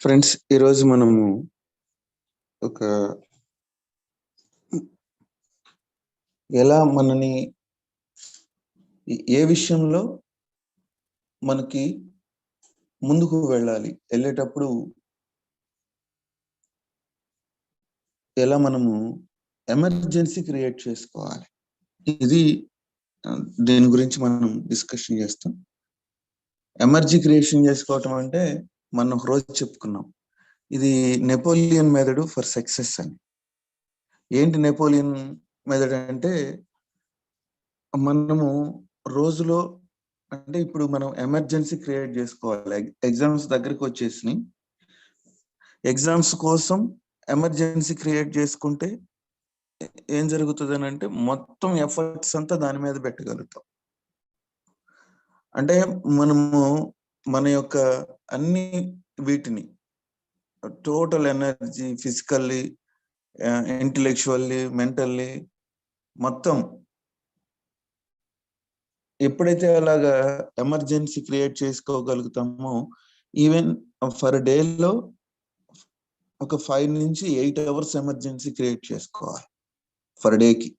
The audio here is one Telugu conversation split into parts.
ఫ్రెండ్స్ ఈరోజు మనము ఒక ఎలా మనని ఏ విషయంలో మనకి ముందుకు వెళ్ళాలి వెళ్ళేటప్పుడు ఎలా మనము ఎమర్జెన్సీ క్రియేట్ చేసుకోవాలి? ఇది దీని గురించి మనం డిస్కషన్ చేస్తాం. ఎమర్జీ క్రియేషన్ చేసుకోవటం అంటే మనం ఒక రోజు చెప్పుకున్నాం. ఇది నెపోలియన్ మెథడ్ ఫర్ సక్సెస్ అని. ఏంటి నెపోలియన్ మెథడ్ అంటే మనము రోజులో అంటే ఇప్పుడు మనం ఎమర్జెన్సీ క్రియేట్ చేసుకోవాలి. ఎగ్జామ్స్ దగ్గరికి వచ్చేసి ఎగ్జామ్స్ కోసం ఎమర్జెన్సీ క్రియేట్ చేసుకుంటే ఏం జరుగుతుంది అని అంటే మొత్తం ఎఫర్ట్స్ అంతా దాని మీద పెట్టగలుగుతాం. అంటే మనము మన యొక్క అన్ని వీటిని total energy physically intellectually mentally మొత్తం ఎప్పుడైతే అలాగా ఎమర్జెన్సీ క్రియేట్ చేసుకోగలుగుతామో ఈవెన్ ఫర్ డేలో ఒక ఫైవ్ నుంచి ఎయిట్ అవర్స్ ఎమర్జెన్సీ క్రియేట్ చేసుకోవాలి ఫర్ డేకి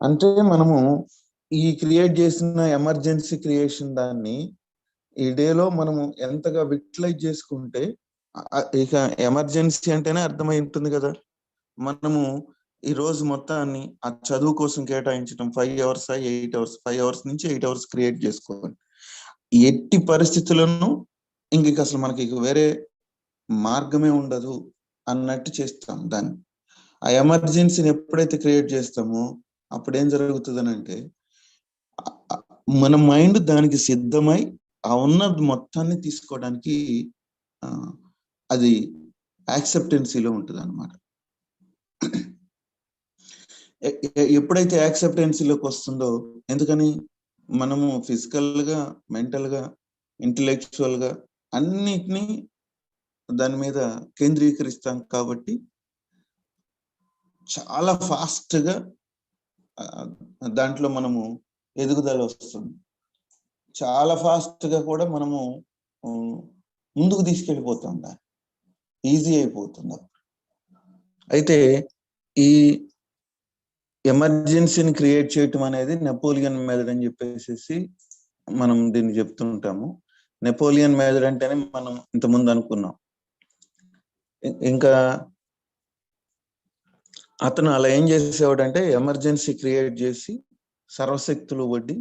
అంటే మనము ఈ క్రియేట్ చేసిన ఎమర్జెన్సీ క్రియేషన్ దాన్ని ఈ డేలో మనము ఎంతగా విట్లైజ్ చేసుకుంటే ఇక ఎమర్జెన్సీ అంటేనే అర్థమై ఉంటుంది కదా. మనము ఈ రోజు మొత్తాన్ని ఆ చదువు కోసం కేటాయించడం five hours eight hours five hours నుంచి ఎయిట్ అవర్స్ క్రియేట్ చేసుకోవాలి. ఎట్టి పరిస్థితులను ఇంక అసలు మనకి ఇక వేరే మార్గమే ఉండదు అన్నట్టు చేస్తాం దాన్ని. ఆ ఎమర్జెన్సీని ఎప్పుడైతే క్రియేట్ చేస్తామో అప్పుడు ఏం జరుగుతుంది అంటే మన మైండ్ దానికి సిద్ధమై ఆ ఉన్న మొత్తాన్ని తీసుకోవడానికి అది యాక్సెప్టెన్సీలో ఉంటుంది అనమాట ఎప్పుడైతే యాక్సెప్టెన్సీలోకి వస్తుందో ఎందుకని? మనము ఫిజికల్గా మెంటల్గా అన్నిటినీ దాని మీద కేంద్రీకరిస్తాం కాబట్టి చాలా ఫాస్ట్గా దాంట్లో మనము ఎదుగుదల వస్తుంది. చాలా ఫాస్ట్గా కూడా మనము ముందుకు తీసుకెళ్ళిపోతాం దాన్ని ఈజీ అయిపోతుంది అప్పుడు. అయితే ఈ ఎమర్జెన్సీని క్రియేట్ చేయటం అనేది నెపోలియన్ మెథడ్ అని చెప్పేసి మనం దీన్ని చెప్తుంటాము. నెపోలియన్ మెథడ్ అంటేనే మనం ఇంతకుముందు అనుకున్నాం. ఇంకా అతను అలా ఏం చేసేవాడంటే ఎమర్జెన్సీ క్రియేట్ చేసి సర్వశక్తులు వడ్డి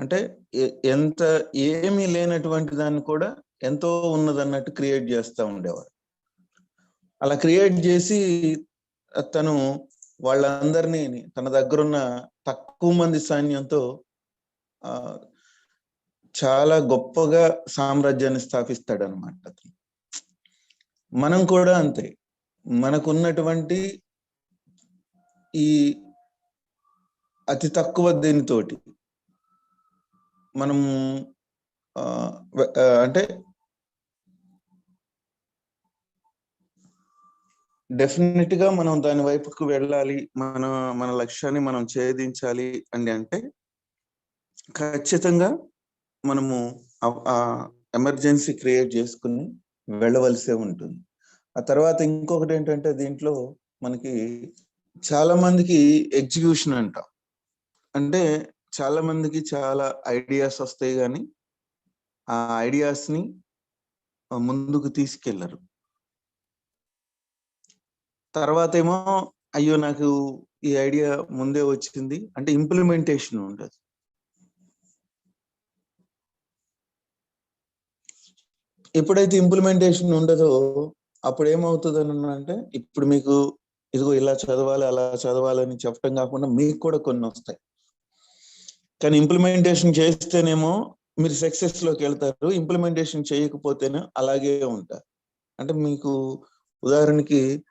అంటే ఎంత ఏమీ లేనటువంటి దాన్ని కూడా ఎంతో ఉన్నదన్నట్టు క్రియేట్ చేస్తూ ఉండేవారు. అలా క్రియేట్ చేసి తను వాళ్ళందరినీ తన దగ్గరున్న తక్కువ మంది సైన్యంతో ఆ చాలా గొప్పగా సామ్రాజ్యాన్ని స్థాపిస్తాడు అనమాట అతను. మనం కూడా అంతే. మనకున్నటువంటి ఈ అతి తక్కువ దీనితోటి? మనం అంటే డెఫినెట్గా మనం దాని వైపుకు వెళ్ళాలి మన మన లక్ష్యాన్ని మనం ఛేదించాలి అని అంటే ఖచ్చితంగా మనము ఆ- ఆ ఎమర్జెన్సీ క్రియేట్ చేసుకుని వెళ్ళవలసే ఉంటుంది. ఆ తర్వాత ఇంకొకటి ఏంటంటే దీంట్లో మనకి చాలా మందికి ఎగ్జిక్యూషన్ అంటాం. అంటే చాలా మందికి చాలా ఐడియాస్ వస్తాయి కానీ ఆ ఐడియాస్ని ముందుకు తీసుకెళ్ళరు. తర్వాత ఏమో అయ్యో నాకు ఈ ఐడియా ముందే వచ్చింది అంటే ఇంప్లిమెంటేషన్ ఉండదు ఎప్పుడైతే ఇంప్లిమెంటేషన్ ఉండదో అప్పుడు ఏమవుతుంది అని అంటే ఇప్పుడు మీకు ఇదిగో ఇలా చదవాలి అలా చదవాలని చెప్పడం కాకుండా మీకు కూడా కొన్ని వస్తాయి. కానీ ఇంప్లిమెంటేషన్ చేస్తేనేమో మీరు సక్సెస్లోకి వెళ్తారు. ఇంప్లిమెంటేషన్ చేయకపోతేనే అలాగే ఉంటారు అంటే మీకు ఉదాహరణకి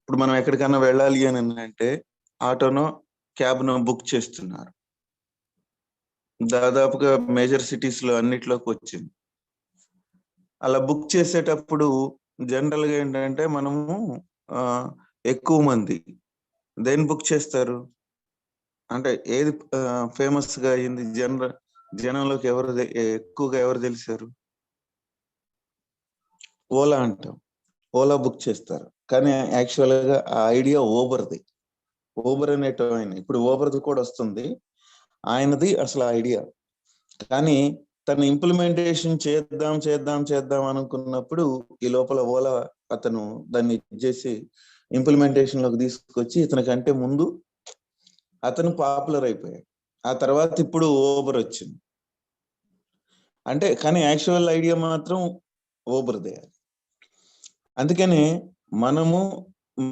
ఇప్పుడు మనం ఎక్కడికైనా వెళ్ళాలి అని అంటే ఆటోనో క్యాబ్నో బుక్ చేస్తున్నారు. దాదాపుగా మేజర్ సిటీస్లో అన్నిట్లోకి వచ్చింది. అలా బుక్ చేసేటప్పుడు జనరల్గా ఏంటంటే మనము ఎక్కువ మంది. దేని బుక్ చేస్తారు? అంటే ఏది ఫేమస్గా అయింది జనరల్ జనంలోకి ఎవరు ఎక్కువగా ఎవరు తెలిసారు? ఓలా అంటాం. ఓలా బుక్ చేస్తారు. కానీ యాక్చువల్గా ఆ ఐడియా ఓబర్ది. ఓబర్ అనేటం ఆయన ఇప్పుడు ఓబర్ది కూడా వస్తుంది. ఆయనది అసలు ఐడియా. కానీ తను ఇంప్లిమెంటేషన్ చేద్దాం చేద్దాం చేద్దాం అనుకున్నప్పుడు ఈ లోపల ఓలా అతను దాన్ని చేసి ఇంప్లిమెంటేషన్లోకి తీసుకొచ్చి ఇతనికంటే ముందు అతను పాపులర్ అయిపోయాడు. ఆ తర్వాత ఇప్పుడు ఓబర్ వచ్చింది. అంటే కానీ యాక్చువల్ ఐడియా మాత్రం ఓబర్దే అందుకని మనము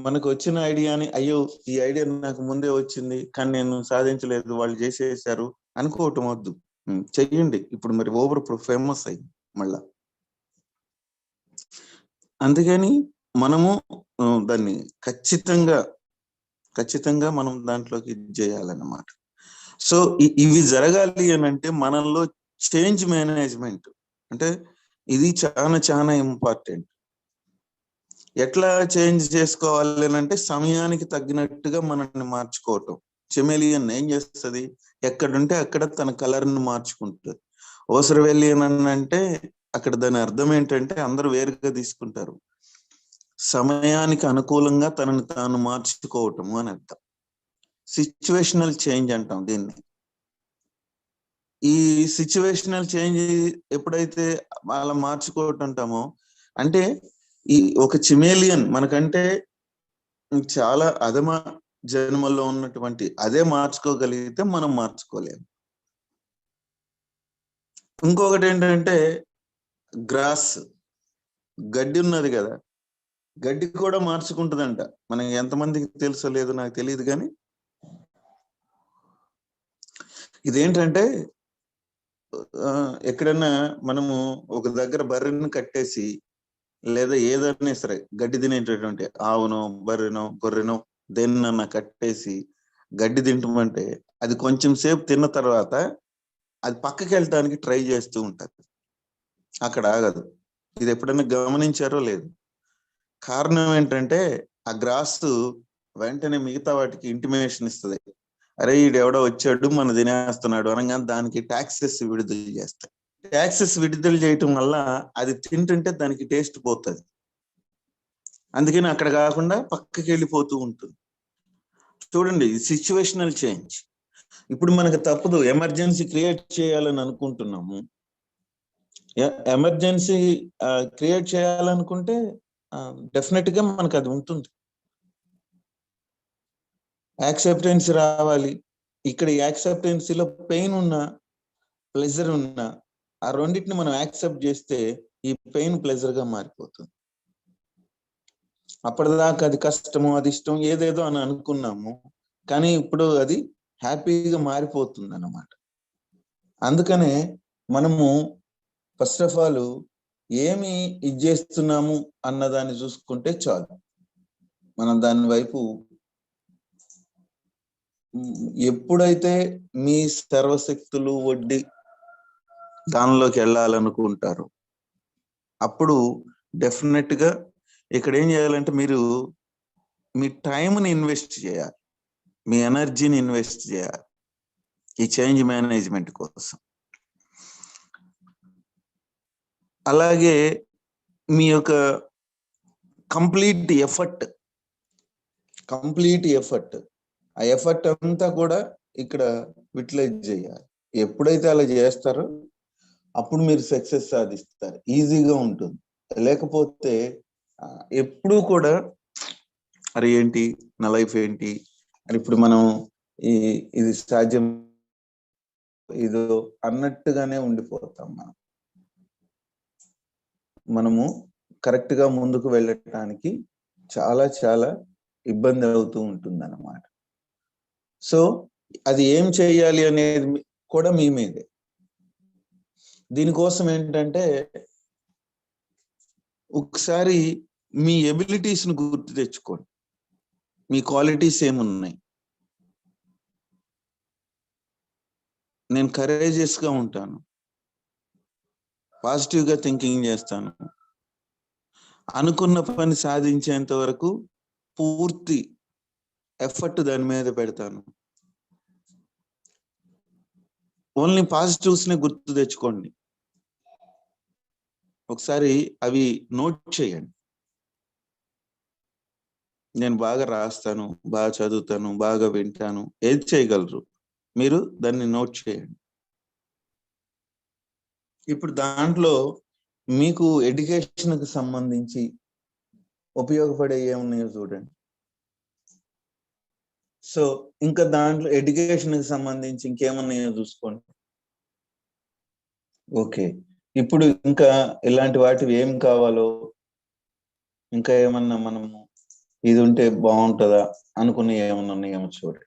మనకు వచ్చిన ఐడియాని అయ్యో ఈ ఐడియా నాకు ముందే వచ్చింది కానీ నేను సాధించలేదు వాళ్ళు చేసేసారు అనుకోవటం వద్దు. చెయ్యండి. ఇప్పుడు మరి ఓవర్ ఇప్పుడు ఫేమస్ అయింది మళ్ళా. అందుకని మనము దాన్ని ఖచ్చితంగా ఖచ్చితంగా మనం దాంట్లోకి ఇది చేయాలన్నమాట. సో ఇవి జరగాలి అని అంటే మనలో చేంజ్ మేనేజ్మెంట్ అంటే ఇది చాలా చాలా ఇంపార్టెంట్. ఎట్లా చేంజ్ చేసుకోవాలి అని అంటే సమయానికి తగ్గినట్టుగా మనల్ని మార్చుకోవటం. చెమెలియన్ ఏం చేస్తుంది? ఎక్కడుంటే అక్కడ తన కలర్ని మార్చుకుంటుంది. ఓసరవెల్లియన్ అని అంటే అక్కడ దాని అర్థం ఏంటంటే అందరూ వేరుగా తీసుకుంటారు. సమయానికి అనుకూలంగా తనని తాను మార్చుకోవటము అని అర్థం. సిచ్యువేషనల్ చేంజ్ అంటాం దీన్ని. ఈ సిచ్యువేషనల్ చేంజ్ ఎప్పుడైతే అలా మార్చుకోవటం అంటామో అంటే ఈ ఒక చిమేలియన్ మనకంటే చాలా అధమ జన్మల్లో ఉన్నటువంటి అదే మార్చుకోగలిగితే మనం మార్చుకోలేము. ఇంకొకటి ఏంటంటే గ్రాస్ గడ్డి ఉన్నది కదా. గడ్డి కూడా మార్చుకుంటుందంట. మనకి ఎంతమందికి తెలుసో లేదో నాకు తెలియదు కానీ. ఇదేంటంటే ఆ, ఎక్కడన్నా మనము ఒక దగ్గర బర్రెను కట్టేసి లేదా ఏదైనా సరే గడ్డి తినేటటువంటి ఆవునో బర్రెనో గొర్రెనో దేన్నన్నా కట్టేసి గడ్డి తింటమంటే అది కొంచెం సేపు తిన్న తర్వాత అది పక్కకి వెళ్ళటానికి ట్రై చేస్తూ ఉంటుంది. అక్కడ ఆగదు. ఇది ఎప్పుడైనా గమనించారో లేదు. కారణం ఏంటంటే ఆ గ్రాస్ వెంటనే మిగతా వాటికి ఇంటిమేషన్ ఇస్తుంది. అరే ఈడు ఎవడో వచ్చాడు మన తినేస్తున్నాడు అనగానే దానికి ట్యాక్సెస్ విడుదల చేస్తాయి. ట్యాక్సెస్ విడుదల చేయటం వల్ల అది తింటుంటే దానికి టేస్ట్ పోతుంది. అందుకని అక్కడ కాకుండా పక్కకి వెళ్ళిపోతూ ఉంటుంది. చూడండి సిచ్యువేషనల్ చేంజ్ ఇప్పుడు మనకు తప్పదు ఎమర్జెన్సీ క్రియేట్ చేయాలని అనుకుంటున్నాము. ఎమర్జెన్సీ క్రియేట్ చేయాలనుకుంటే డెఫినెట్గా మనకు అది ఉంటుంది. యాక్సెప్టెన్స్ రావాలి. ఇక్కడ యాక్సెప్టెన్సీలో పెయిన్ ఉన్నా ప్లెజర్ ఉన్నా ఆ రెండింటిని మనం యాక్సెప్ట్ చేస్తే ఈ పెయిన్ ప్లెజర్గా మారిపోతుంది. అప్పటిదాకా అది కష్టము అది ఇష్టం ఏదేదో అని అనుకున్నాము. కానీ ఇప్పుడు అది హ్యాపీగా మారిపోతుంది అన్నమాట అందుకనే మనము ఫస్ట్ ఆఫ్ ఆల్ ఏమి ఇది చేస్తున్నాము అన్నదాన్ని చూసుకుంటే చాలు. మనం దాని వైపు ఎప్పుడైతే మీ సర్వశక్తులు వడ్డీ దానిలోకి వెళ్ళాలనుకుంటారు అప్పుడు డెఫినెట్గా ఇక్కడ ఏం చేయాలంటే మీరు మీ టైంని ఇన్వెస్ట్ చేయాలి. మీ ఎనర్జీని ఇన్వెస్ట్ చేయాలి. ఈ చేంజ్ మేనేజ్మెంట్ కోసం. అలాగే మీ యొక్క కంప్లీట్ ఎఫర్ట్ కంప్లీట్ ఎఫర్ట్. ఆ ఎఫర్ట్ అంతా కూడా ఇక్కడ యూటిలైజ్ చేయాలి. ఎప్పుడైతే అలా చేస్తారో అప్పుడు మీరు సక్సెస్ సాధిస్తారు. ఈజీగా ఉంటుంది. లేకపోతే ఎప్పుడూ కూడా అరే ఏంటి? నా లైఫ్ ఏంటి? అని ఇప్పుడు మనం ఈ ఇది సాధ్యం ఇదో అన్నట్టుగానే ఉండిపోతాం మనం. మనము కరెక్ట్గా ముందుకు వెళ్ళటానికి చాలా చాలా ఇబ్బంది అవుతూ ఉంటుంది అన్నమాట సో అది ఏం చేయాలి అనేది కూడా మీ మీదే. దీనికోసం ఏంటంటే ఒకసారి మీ ఎబిలిటీస్ని గుర్తు తెచ్చుకోండి. మీ క్వాలిటీస్ ఏమున్నాయి? నేను కరేజియస్గా ఉంటాను. పాజిటివ్గా థింకింగ్ చేస్తాను. అనుకున్న పని సాధించేంత వరకు పూర్తి ఎఫర్ట్ దాని మీద పెడతాను. ఓన్లీ పాజిటివ్స్ని గుర్తు తెచ్చుకోండి. ఒకసారి అవి నోట్ చేయండి. నేను బాగా రాస్తాను బాగా చదువుతాను బాగా వింటాను ఏది చేయగలరు? మీరు దాన్ని నోట్ చేయండి. ఇప్పుడు దాంట్లో మీకు ఎడ్యుకేషన్కి సంబంధించి ఉపయోగపడే ఏమున్నాయో చూడండి. సో ఇంకా దాంట్లో ఎడ్యుకేషన్కి సంబంధించి ఇంకేమున్నాయో చూసుకోండి. ఓకే. ఇప్పుడు ఇంకా ఇలాంటి వాటివి ఏం కావాలో ఇంకా ఏమన్నా మనము ఇది ఉంటే బాగుంటుందా అనుకుని ఏమన్నా ఉన్నాయేమో చూడండి.